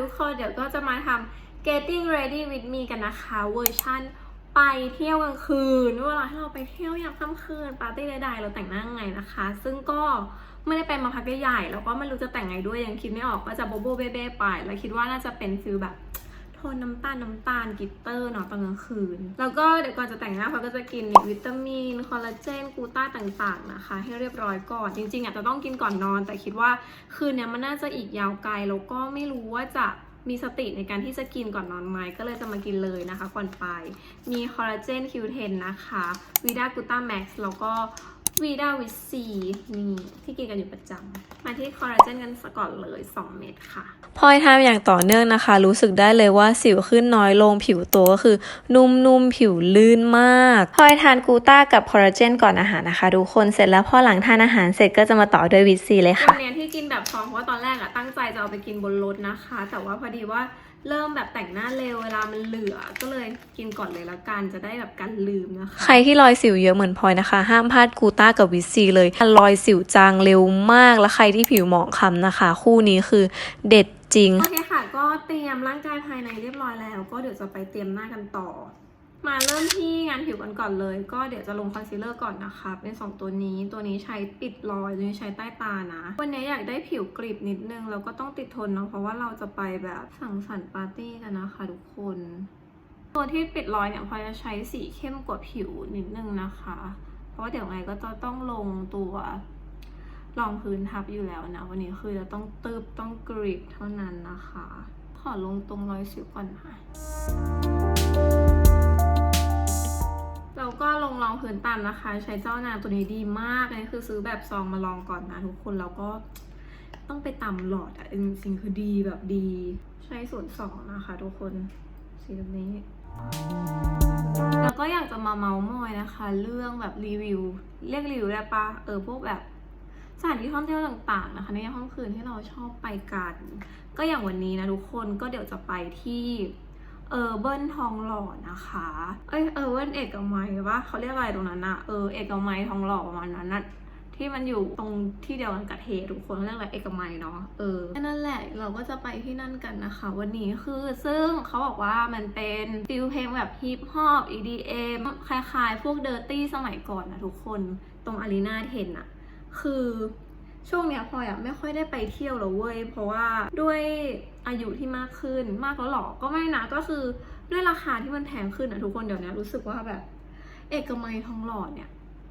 ทุกคนเดี๋ยวก็จะมาทำ getting ready with me กันนะคะ เวอร์ชั่นไปเที่ยวกลางคืนเวลาที่เราไปเที่ยวยามค่ำคืนปาร์ตี้ใดๆเราแต่งหน้าไงนะคะ ซึ่งก็ไม่ได้ไปมาพักใหญ่ๆแล้วก็ไม่รู้จะแต่งไงด้วยยังคิดไม่ออกก็จะโบโบเบ้ๆไป แล้วคิดว่าน่าจะเป็นฟิลแบบ ทนน้ำตาลน้ำตาลกิตเตอร์เนาะตอนกลางคืน แล้วก็เดี๋ยวก่อนจะแต่งหน้าเขาก็จะกินวิตามินคอลลาเจนกูต้าต่างๆนะคะ ให้เรียบร้อยก่อน จริงๆอาจจะต้องกินก่อนนอน แต่คิดว่าคืนเนี้ยมันน่าจะอีกยาวไกลแล้วก็ไม่รู้ว่าจะมีสติในการที่จะกินก่อนนอนไหมก็เลยจะมากินเลยนะคะ ก่อนไป มีคอลลาเจน Q10 นนะคะวีดากูต้าแม็กซ์แล้วก็ วีดาวิซีนี่ที่กินกันอยู่ประจำ มาที่คอลลาเจนกันสก่อนเลย 2 เม็ดค่ะพลอยทำอย่างต่อเนื่องนะคะ รู้สึกได้เลยว่าสิวขึ้นน้อยลงผิวตัวก็คือ นุ่มๆ ผิวลื่นมากพลอยทานกูต้ากับคอลลาเจนก่อนอาหารนะคะทุกคนเสร็จแล้วพอหลังทานอาหารเสร็จก็จะมาต่อด้วยวิตซีเลยวัค่ะนเนี้ยที่กินแบบซองเพราะว่าตอนแรกอะตั้งใจจะเอาไปกินบนรถนะคะ แต่ว่าพอดีว่า เริ่มแบบแต่งหน้าเร็วเวลามันเหลือ ก็เลยกินก่อนเลยแล้วกันจะได้แบบกันลืมนะคะ ใครที่รอยสิวเยอะเหมือนพลอยนะคะ ห้ามพลาดกูต้ากับวิตซีเลยรอยสิวจางเร็วมากและใครที่ผิวหมองคล้ำนะคะ คู่นี้คือเด็ดจริง โอเคค่ะ ก็เตรียมร่างกายภายในเรียบร้อยแล้ว ก็เดี๋ยวจะไปเตรียมหน้ากันต่อ มาเริ่มที่งานผิวกันก่อนเลย ก็เดี๋ยวจะลงคอนซีลเลอร์ก่อนนะคะเป็นสองตัวนี้ ตัวนี้ใช้ปิดรอยตัวนี้ใช้ใต้ตานะ วันนี้อยากได้ผิวกริบนิดนึง แล้วก็ต้องติดทนเนาะเพราะว่าเราจะไปแบบสังสรรค์ปาร์ตี้กันนะคะทุกคน ตัวที่ปิดรอยเนี่ยพอจะใช้สีเข้มกว่าผิวนิดนึงนะคะ เพราะว่าเดี๋ยวไงก็จะต้องลงตัวรองพื้นทับอยู่แล้วนะวันนี้คือจะต้องตืบต้องกริบเท่านั้นนะคะ ขอลงตรงรอยสิวก่อนคนะ ล้วก็ลงรองพื้นตามนะคะ ใช้เจ้านางตัวนี้ดีมากเลยคือซื้อแบบซองมาลองก่อนนะทุกคนแล้วก็ต้องไปตำหลอดอะจริงๆคือดีแบบดี ใช้ศูนสองนะคะทุกคนสีแบบนี้ แล้วก็อยากจะมาเมาส์มอยนะคะ เรื่องแบบรีวิว เรียกรีวิวได้ปะเออพวกแบบสถานที่ท่องเที่ยวต่างๆนะคะ ในยามค่ำคืนที่เราชอบไปกัน ก็อย่างวันนี้นะทุกคนก็เดี๋ยวจะไปที่ เออเบิ้ลทองหล่อนะคะ เอ้ยเออเบิ้ลเอกมัยปะเขาเรียกอะไรตรงนั้นอะเออเอกมัยทองหล่อประมาณนั้นนะที่มันอยู่ตรงที่เดียวกันกับเททุกคนเขาเรียกอะไรเอกมัยเนาะเออนั่นแหละเราก็จะไปที่นั่นกันนะคะ วันนี้คือซึ่งเขาบอกว่ามันเป็นฟิลเพลงแบบฮิปฮอป EDM คล้ายๆ พวกเดอร์ตี้สมัยก่อนนะทุกคนตรงอารีนาเทนอะคือ ช่วงเนี้ยพลอยอะไม่ค่อยได้ไปเที่ยวแล้วเว้ย เพราะว่าด้วยอายุที่มากขึ้นมากแล้วหรอก็ไม่นะก็คือด้วยราคาที่มันแพงขึ้นอะทุกคนเดี๋ยวนี้รู้สึกว่าแบบ เอกมัยทองหล่อเนี่ย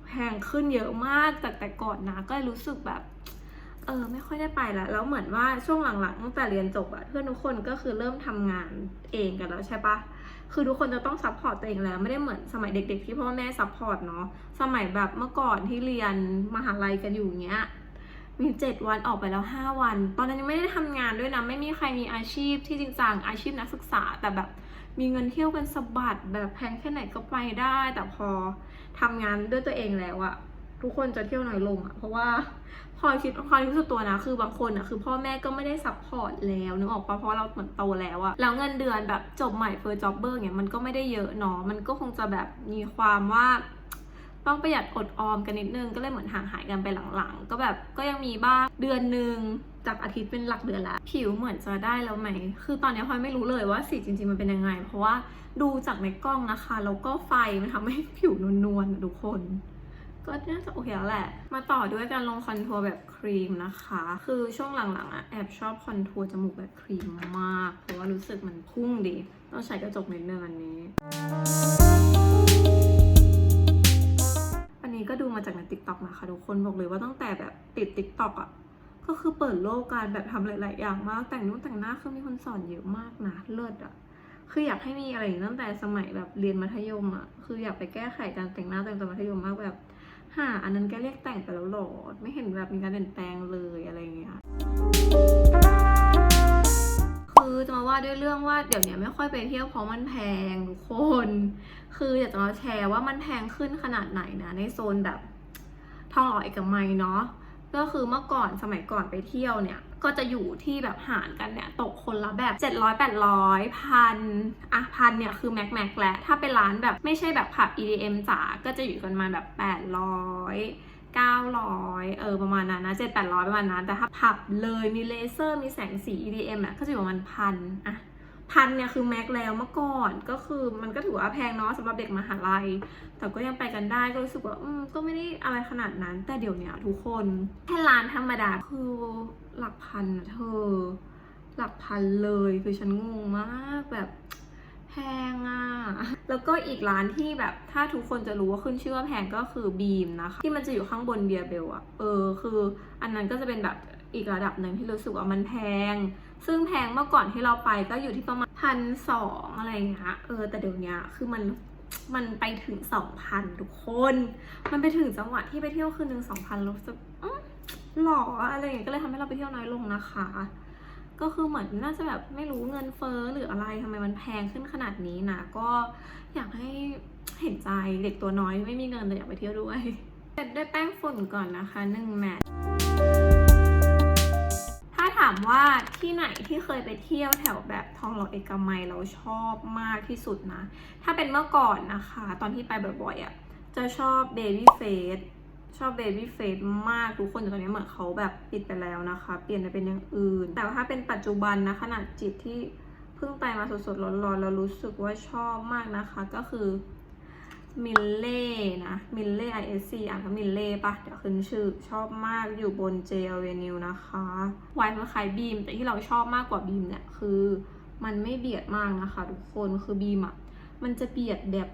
แพงขึ้นเยอะมากจากแต่ก่อนนะก็รู้สึกแบบเออไม่ค่อยได้ไปละแล้วเหมือนว่าช่วงหลังๆตั้งแต่เรียนจบอะเพื่อนทุกคนก็คือเริ่มทำงานเองกันแล้วใช่ปะคือทุกคนจะต้องซัพพอร์ตตัวเองแล้ว ไม่ได้เหมือนสมัยเด็ก ๆ ที่พ่อแม่ซัพพอร์ตเนาะสมัยแบบเมื่อก่อนที่เรียนมหาลัยกันอยู่เงี้ย มีเจ็ดวันออกไปแล้วห้าวัน ตอนนั้นยังไม่ได้ทำงานด้วยนะ ไม่มีใครมีอาชีพที่จริงจังอาชีพนักศึกษา แต่แบบมีเงินเที่ยวกันสบัดแบบแพงแค่ไหนก็ไปได้ แต่พอทำงานด้วยตัวเองแล้วอะทุกคนจะเที่ยวน้อยลงอะเพราะว่าพอคิดพอรู้สึกตัวนะ คือบางคนอะคือพ่อแม่ก็ไม่ได้ซัพพอร์ตแล้วนึกออกปะเพราะเราเหมือนโตแล้วอะแล้วเงินเดือนแบบจบใหม่เฟอร์จ็อบเบอร์เนี่ยมันก็ไม่ได้เยอะเนาะมันก็คงจะแบบมีความว่า ต้องประหยัดอดออมกันนิดนึงก็เลยเหมือนห่างหายกันไปหลังๆ ก็แบบก็ยังมีบ้างเดือนหนึ่งจากอาทิตย์เป็นหลักเดือนละผิวเหมือนจะได้แล้วไหม คือตอนนี้พลอยไม่รู้เลยว่าสีจริงๆมันเป็นยังไง เพราะว่าดูจากในกล้องนะคะแล้วก็ไฟมันทำให้ผิวนวลๆทุกคน ก็น่าจะโอเคแล้วแหละ มาต่อด้วยการลงคอนทัวร์แบบครีมนะคะ คือช่วงหลังๆอะแอบชอบคอนทัวร์จมูกแบบครีมมาก เพราะว่ารู้สึกมันพุ่งดี ต้องใช้กระจกนิดนึงอันนี้ ก็ดูมาจากในติ๊กต็อกนะคะทุกคนบอกเลยว่าตั้งแต่แบบติดติ๊กต็อกอะก็คือเปิดโลกการแบบทำหลาย ๆ อย่างมากแต่งนู่นแต่งหน้าคือมีคนสอนเยอะมากนะเลิศอะคืออยากให้มีอะไรอย่างตั้งแต่สมัยแบบเรียนมัธยมอะคืออยากไปแก้ไขการแต่งหน้าแต่งตัวมัธยมมากแบบหาอันนั้นแกเรียกแต่งไปแล้วหรอไม่เห็นแบบมีการเปลี่ยนแปลงเลยอะไรอย่างเงี้ยคือจะ ว่าด้วยเรื่องว่าเดี๋ยวนี้ไม่ค่อยไปเที่ยวเพราะมันแพงทุกคน คืออยากจะมาแชร์ว่ามันแพงขึ้นขนาดไหนนะ ในโซนแบบทองหล่อเอกมัยเนาะก็คือเมื่อก่อนสมัยก่อนไปเที่ยวเนี่ย ก็จะอยู่ที่แบบหารกันเนี่ย ตกคนละแบบ 700 800พันอะพันเนี่ยคือแม็กแม็กแหละถ้าเป็นร้านแบบไม่ใช่แบบผับ EDM จ๋าก็จะอยู่กันมาแบบ 800 900 เออประมาณนั้นนะ7 800 ประมาณนั้น แต่ถ้าผับเลยมีเลเซอร์มีแสงสี EDM อะก็จะอยู่ประมาณพันอะพันเนี่ยคือแม็กแล้วเมื่อก่อนก็คือมันก็ถือว่าแพงเนาะสำหรับเด็กมหาลัย แต่ก็ยังไปกันได้ก็รู้สึกว่าอืมก็ไม่ได้อะไรขนาดนั้น แต่เดี๋ยวเนี้ยทุกคนแค่ร้านธรรมดาคือหลักพันนะเธอ หลักพันเลยคือฉันงงมากแบบ แพงอะ่ะ แล้วก็อีกร้านที่แบบถ้าทุกคนจะรู้ว่าขึ้นชื่อว่าแพงก็คือบีมนะคะ ที่มันจะอยู่ข้างบนเบียร์เบลอะเออ คืออันนั้นก็จะเป็นแบบอีกระดับหนึ่งที่รู้สึกว่ามันแพง ซึ่งแพงเมื่อก่อนที่เราไปก็อยู่ที่ประมาณพันสองอะไรเงี้ย เออ แต่เดี๋ยวนี้คือมันมันไปถึงสองพันทุกคน มันไปถึงจังหวะที่ไปเที่ยวคืนหนึ่งสองพันรู้สึกอื้อหล่ออะไรอย่างเงี้ยก็เลยทำให้เราไปเที่ยวน้อยลงนะคะ ก็คือเหมือนน่าจะแบบไม่รู้เงินเฟ้อหรืออะไรทำไมมันแพงขึ้นขนาดนี้นะก็อยากให้เห็นใจเด็กตัวน้อยไม่มีเงินแต่อยากไปเที่ยวด้วยเสร็จด้วยแป้งฝุ่นก่อนนะคะหนึ่งแมทถ้าถามว่าที่ไหนที่เคยไปเที่ยวแถวแบบทองหล่อเอกมัยเราชอบมากที่สุดนะ ถ้าเป็นเมื่อก่อนนะคะ ตอนที่ไปบ่อยๆอะ่ะจะชอบ Baby Face ชอบ Baby Face มากทุกคนแต่ตอนนี้เหมือนเขาแบบปิดไปแล้วนะคะ เปลี่ยนไปเป็นอย่างอื่น แต่ว่าถ้าเป็นปัจจุบันนะขนาดจิตที่เพิ่งไปมาสดๆร้อนๆแล้วรู้สึกว่าชอบมากนะคะก็คือมิลเล่นะมิลเล่ ISC อ่านว่ามิลเล่ปะเดี๋ยวขึ้นชื่อชอบมากอยู่บน J Avenue นะคะวายมันคล้ายบีม แต่ที่เราชอบมากกว่าบีมเนี่ยคือมันไม่เบียดมากนะคะทุกคนคือบีมอะ มันจะเบียดแบบ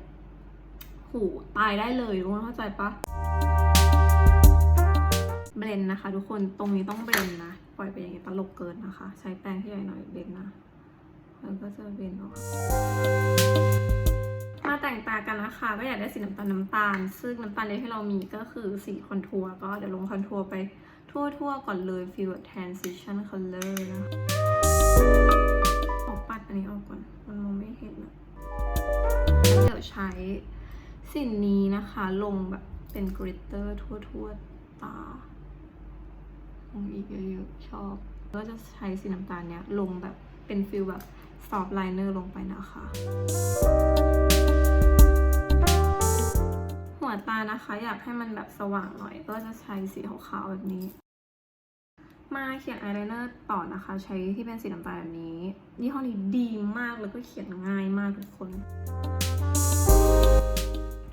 หูตายได้เลยทุกคนเข้าใจปะ นนะคะ ทุกคนตรงนี้ต้องเบนนะ ปล่อยไปอย่างนี้ตลกเกินนะคะ ใช้แป้งที่ใหญ่หน่อยเบนนะแล้วก็จะเบนออกมาแต่งตากันนะคะ ก็อยากได้สีน้ำตาลน้ำตาล ซึ่งน้ำตาลเดียวที่เรามีก็คือสีคอนทัวร์ก็เดี๋ยวลงคอนทัวร์ไปทั่วๆก่อนเลย Feel Transition Color นะคะขอปัดอันนี้ออกก่อน มันมองไม่เห็นอะเดี๋ยวใช้สิ่งนี้นะคะ ลงแบบเป็นกริตเตอร์ทั่วๆตา งอีกเยอะๆชอบ ก็จะใช้สีน้ำตาลเนี้ยลงแบบเป็นฟิลแบบ soft liner ลงไปนะคะ หัวตานะคะอยากให้มันแบบสว่างหน่อย ก็จะใช้สีขาวๆแบบนี้ มาเขียนอายไลเนอร์ต่อนะคะ ใช้ที่เป็นสีน้ำตาลแบบนี้ยี่ห้อนี้ดีมากแล้วก็เขียนง่ายมากทุกคน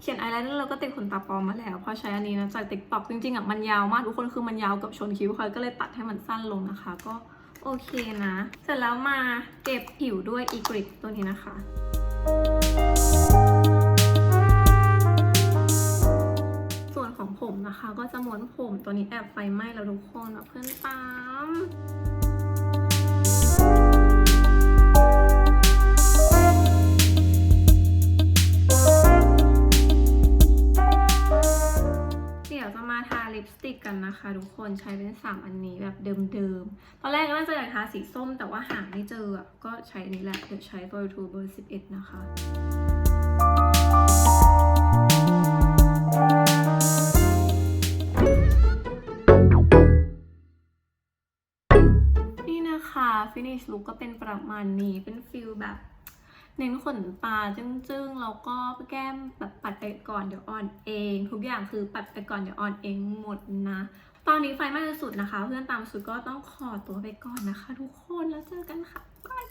ขียนอายไลเนอร์เราก็ติดขนตาปลอมมาแล้วพราะใช้อันนี้นะจากติ๊กต็อกจริงๆอะมันยาวมากทุกคนคือมันยาวกับชนคิ้วค่ะก็เลยตัดให้มันสั้นลงนะคะ ก็โอเคนะ เสร็จแล้วมาเก็บผิวด้วยอีกริดตัวนี้นะคะ ส่วนของผมนะคะ ก็จะม้วนผมตัวนี้แอบไฟไหม้แล้วทุกคนแบบเพื่อนตาม ติกกันนะคะ ทุกคนใช้เป็น3อันนี้แบบเดิมๆ ตอนแรกก็น่าจะอยากทาสีส้มแต่ว่าหาไม่เจอก็ใช้อันนี้แหละเดี๋ยวใช้ For Two เบอร์11นะคะนี่นะคะ finish look ก็เป็นประมาณนี้เป็นฟิลแบบ เน้นขนตาจึ้งๆแล้วก็แก้มแบบปัดไปก่อนเดี๋ยวอ่อนเอง ทุกอย่างคือปัดไปก่อนเดี๋ยวอ่อนเองหมดนะ ตอนนี้ไฟมากสุดนะคะ เพื่อนตามสุดก็ต้องขอตัวไปก่อนนะคะ ทุกคนแล้วเจอกันค่ะบาย